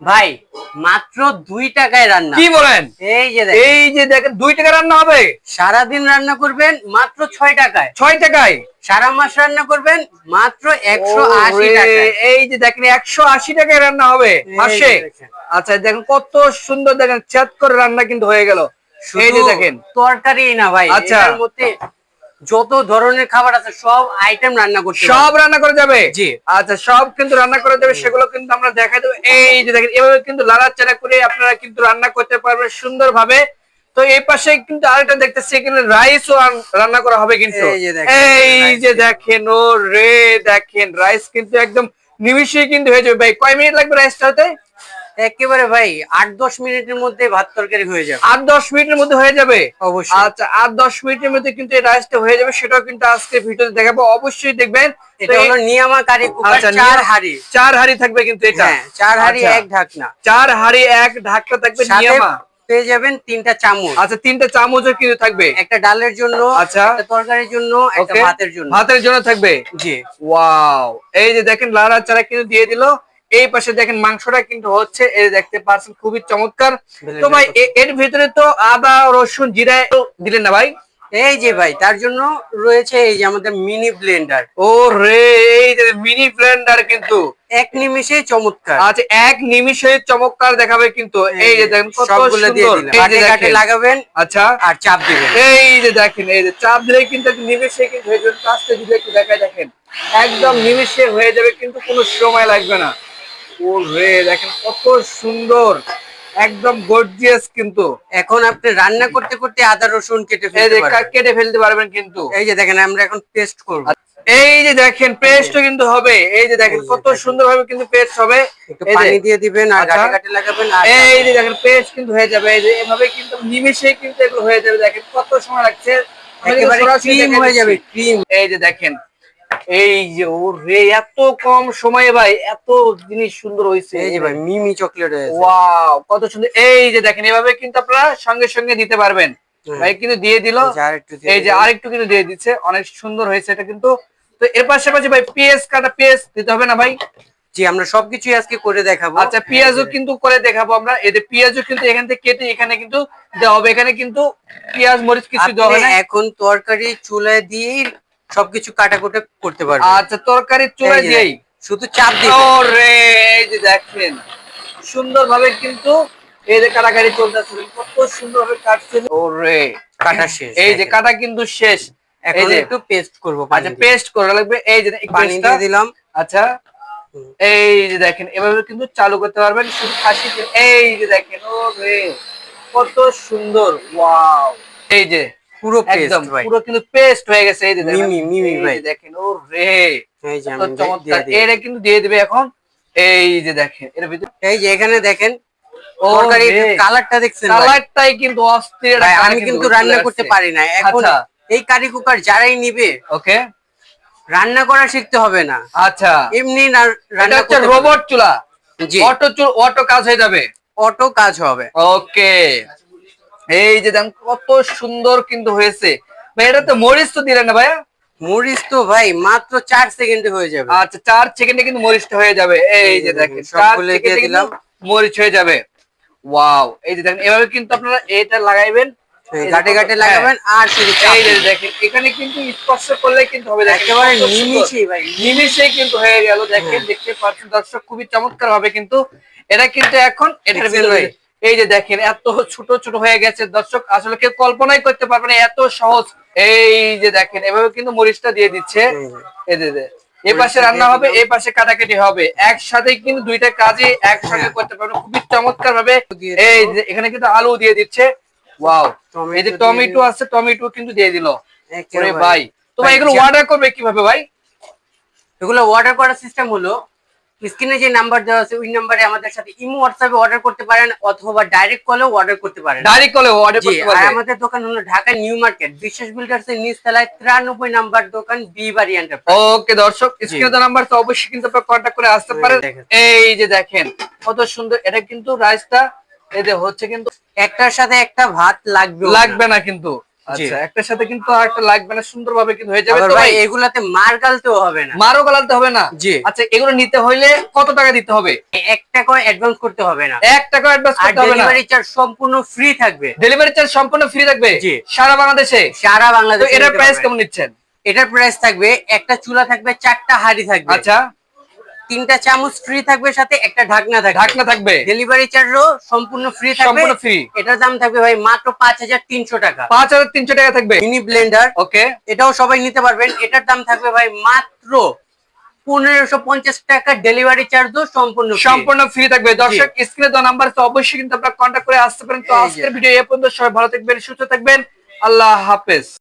ভাই মাত্র দুই টাকায় রান্না। কি বলেন? এই যে এই যে দেখেন দুই টাকা রান্না হবে? সারাদিন রান্না করবেন মাত্র ছয় টাকায়। ছয় টাকায়? সারা মাস রান্না করবেন মাত্র একশো আশি এই যে দেখেন একশো আশি টাকায় রান্না হবে। মাসে আচ্ছা দেখেন কত সুন্দর দেখেন চেত করে রান্না কিন্তু হয়ে গেল। এই যে দেখেন। তরকারি না ভাই আচ্ছা। যত ধরনের খাবার আছে সব আইটেম রান্না করতে সব রান্না করে যাবে? জি। আচ্ছা সব কিন্তু রান্না করে যাবে সেগুলো কিন্তু আমরা দেখাই দেবো। এই যে দেখেন এভাবে কিন্তু লাড়াচাড়া করে আপনারা কিন্তু রান্না করতে পারবেন সুন্দর ভাবে তো এই পাশে কিন্তু আরেকটা দেখতেছি এখানে রাইসও রান্না করা হবে কিন্তু। এই যে দেখেন, ও রে দেখেন রাইস কিন্তু একদম নিমিশেই কিন্তু হয়ে যাবে। ভাই কয় মিনিট লাগবে রাইসটা হতে একেবারে ভাই আট দশ মিনিটের মধ্যে ভাত তরকারি হয়ে যাবে। আট দশ মিনিটের মধ্যে হয়ে যাবে? অবশ্যই। আচ্ছা আট দশ মিনিটের মধ্যে কিন্তু এই রাইসটা হয়ে যাবে সেটাও কিন্তু আজকে ভিডিওতে দেখাবো। অবশ্যই দেখবেন। এটা হলো নিয়ামা কারি কুকার আচ্ছা, চার হাড়ি। চার হাড়ি থাকবে কিন্তু এটা? হ্যাঁ চার হাড়ি আচ্ছা। এক ঢাকনা। চার হাড়ি এক ঢাকনা থাকবে নিয়ামা? পেয়ে যাবেন তিনটা চামচ। আচ্ছা তিনটা চামচও কিন্তু থাকবে? একটা ডালের জন্য আচ্ছা। তরকারির জন্য একটা ভাতের জন্য। ভাতের জন্য থাকবে? জি। ওয়াও। এই যে দেখেন লাড়া চারা কিন্তু দিয়ে দিল। এই পাশে দেখেন মাংসটা কিন্তু হচ্ছে এই দেখতে পাচ্ছেন খুবই চমৎকার। তো ভাই এর ভিতরে তো আদা রসুন জিরা দিলেন না ভাই? এই যে ভাই তার জন্য রয়েছে এই যে আমাদের মিনি ব্লেন্ডার ও রে এই যে মিনি ব্লেন্ডার কিন্তু। এক নিমিষেই চমৎকার। আচ্ছা এক নিমিষে চমৎকার দেখাবে কিন্তু। এই যে দেখেন সবগুলো দিয়ে কাটে লাগাবেন আচ্ছা। আর চাপ দিবেন। এই যে দেখেন এই যে চাপ দিলে কিন্তু নিমেষে কিন্তু হয়ে যাবে। কাজটা যদি একটু দেখায় দেখেন। একদম নিমেষে হয়ে যাবে কিন্তু কোনো সময় লাগবে না। ও রে দেখেন কত সুন্দর। একদম গর্জিয়াস কিন্তু। এখন আপনি রান্না করতে করতে আদা রসুন কেটে ফেলতে পারবেন। কেটে ফেলতে পারবেন কিন্তু। এই যে দেখেন আমরা এখন পেস্ট করব। এই যে দেখেন পেস্ট কিন্তু হবে। এই যে দেখেন কত। সুন্দর ভাবে কিন্তু পেস্ট হবে। পানি দিয়ে দিবেন আর আচ্ছা। কাটে কাটে লাগাবেন এই যে দেখেন পেস্ট কিন্তু হয়ে যাবে। এই যে এভাবে কিন্তু নিমেষে কিন্তু এগুলো হয়ে যাবে। দেখেন কত সময় লাগছে। একেবারে ক্রিম হয়ে যাবে ক্রিম এই যে দেখেন এই যে ও রে এত কম সময়ে ভাই এত জিনিস সুন্দর হয়েছে। এই যে ভাই মিমি চকলেট ওয়াও কত সুন্দর। এই যে দেখেন এভাবে কিন্তু আপনারা সঙ্গে সঙ্গে দিতে পারবেন। ভাই কিন্তু দিয়ে দিল। এই যে আরেকটু দিয়ে কিন্তু দিয়ে দিচ্ছে। অনেক সুন্দর হয়েছে এটা কিন্তু। তো এর পাশাপাশি ভাই পেঁয়াজ কাটা পেঁয়াজ দিতে হবে না ভাই? জি আমরা সবকিছুই আজকে করে দেখাবো। আচ্ছা পেঁয়াজও কিন্তু করে দেখাবো আমরা। এদের পেঁয়াজও কিন্তু এখান থেকে কেটে এখানে কিন্তু দেওয়া হবে। এখানে কিন্তু পেঁয়াজ মরিচ কিছু দেওয়া হবে না। এখন তরকারি চুলায় দিয়েই সবকিছু কাটাকুটা করতে পারবে। আচ্ছা তরকারি চুলা এই দিয়েই শুধু চাপ দিবেন ওরে এই যে দেখেন সুন্দর ভাবে কিন্তু এই যে কাটাকাটি চলতেছে কত সুন্দর ভাবে কাটছেন ওরে কাটা শেষ এই যে। কাটা কিন্তু শেষ। এই এখন যে একটু পেস্ট করব আচ্ছা পেস্ট করা লাগবে। এই যে পানি দিয়ে দিলাম। আচ্ছা এই যে দেখেন এভাবে কিন্তু চালু করতে পারবেন। শুধু খাসি এই যে দেখেন ও রে কত সুন্দর ওয়াও। এই যে পুরো একদম পুরো কিন্তু পেস্ট হয়ে গেছে এই দেখেন। মিমি, মিমি ভাই। দেখেন ও রে। এই যে আমি চমৎকার। দিই। কিন্তু দিয়ে দিবে এখন এই যে দেখেন এর ভিতরে এই যে এখানে দেখেন তরকারি কালারটা দেখছেন কালারটাই কিন্তু অস্থির আমি কিন্তু রান্না করতে পারি না। এখন আচ্ছা। এই কারি কুকার যারাই নিবে ওকে। রান্না করা শিখতে হবে না। আচ্ছা। এমনি এটা রান্না করতে রোবট চুলা। জি। অটো চুল অটো কাজ হয়ে যাবে। অটো কাজ হবে। ওকে। এই যে দেখেন কত সুন্দর কিন্তু হয়েছে। ভাই এটা তো মরিচ তো দিলেন না ভাইয়া? মরিচ তো ভাই মাত্র চার সেকেন্ডে হয়ে যাবে। আচ্ছা চার সেকেন্ডে কিন্তু মরিচটা হয়ে যাবে। এই যে দেখেন দিলাম। মরিচ হয়ে যাবে। ওয়াও এই যে দেখেন এভাবে কিন্তু আপনারা এটা লাগাইবেন। এই এই যে ঘাটে ঘাটে হ্যাঁ। লাগাবেন আর এই যে দেখেন এখানে কিন্তু স্পর্শ করলে কিন্তু হবে। একেবারে কত ভাই নিমিষেই কিন্তু হয়ে গেল। দেখেন হ্যাঁ। দেখতে পাচ্ছেন দর্শক খুবই চমৎকার হবে কিন্তু। এটা কিন্তু এখন এটার ভিতরে? এই যে দেখেন এত ছোট ছোট হয়ে গেছে। দর্শক আসলে কেউ কল্পনাই করতে পারবে না এত সহজ। এই যে দেখেন এভাবে কিন্তু মরিচটা দিয়ে দিচ্ছে। এই যে। যে। পাশে রান্না হবে। এই পাশে কাটাকাটি হবে। একসাথে কিন্তু দুইটা কাজে একসাথে হ্যাঁ। করতে পারবে। খুবই চমৎকার ভাবে এই যে এখানে কিন্তু আলু দিয়ে দিচ্ছে। ওয়াও। এই যে টমেটো আছে টমেটো কিন্তু দিয়ে দিল। ভাই। তো ভাই ভাই, এগুলো অর্ডার করবে কীভাবে ভাই? এগুলো অর্ডার করার সিস্টেম হলো স্ক্রিনে যে নাম্বার দেওয়া আছে ওই নাম্বারে আমাদের সাথে ইমো হোয়াটসঅ্যাপে অর্ডার করতে পারেন অথবা ডাইরেক্ট কলেও অর্ডার করতে পারেন। ডাইরেক্ট কলে অর্ডার করতে আর আমাদের দোকান হলো Dhaka new market Biswas builders এর নিচ তলায় তিরানব্বই নাম্বার দোকান বি বাড়ি এন্টারপ্রাইজ ওকে দর্শক স্ক্রিনে নাম্বার তো অবশ্যই কিন্তু আপনারা কন্ট্যাক্ট করে আসতে পারেন। এই যে দেখেন কত সুন্দর এটা কিন্তু রাইসটা এতে হচ্ছে কিন্তু একটার সাথে একটা ভাত লাগবে লাগবে না কিন্তু। আচ্ছা একটার সাথে কিন্তু আরেকটা লাগবে না সুন্দরভাবে কিন্তু হয়ে যাবে তো ভাই ভাই। এগুলাতে মার গালতেও হবে না। মারও গলাতে হবে না। জি। আচ্ছা এগুলো নিতে হইলে কত টাকা দিতে হবে? এক অ্যাডভান্স করতে হবে না। এক টাকা অ্যাডভান্স করতে হবে না। ডেলিভারি চার্জ সম্পূর্ণ ফ্রি থাকবে। ডেলিভারি চার্জ সম্পূর্ণ ফ্রি থাকবে? জি। সারা বাংলাদেশে? সারা বাংলাদেশ এটার প্রাইস কেমন নিচ্ছেন? এটার প্রাইস থাকবে একটা চুলা থাকবে চারটা হাড়ি থাকবে। আচ্ছা। তিনটা চামচ ফ্রি থাকবে সাথে একটা ঢাকনা থাকবে। ঢাকনা থাকবে। ডেলিভারি চার্জও সম্পূর্ণ ফ্রি থাকবে। সম্পূর্ণ free। এটার দাম থাকবে ভাই মাত্র পাঁচ হাজার তিনশো টাকা। পাঁচ হাজার তিনশো টাকা থাকবে। মিনি ব্লেন্ডার ওকে এটাও সবাই নিতে পারবেন। এটার দাম থাকবে ভাই মাত্র পনেরোশো পঞ্চাশ টাকা। ডেলিভারি চার্জও সম্পূর্ণ সম্পূর্ণ ফ্রি থাকবে। দর্শক স্ক্রিনে দেওয়া নাম্বার তো অবশ্যই কিন্তু আপনারা কন্ট্যাক্ট করে আসতে পারেন। তো আজকের ভিডিও এ পর্যন্ত সবাই ভালো থাকবেন সুস্থ থাকবেন। আল্লাহ হাফেজ।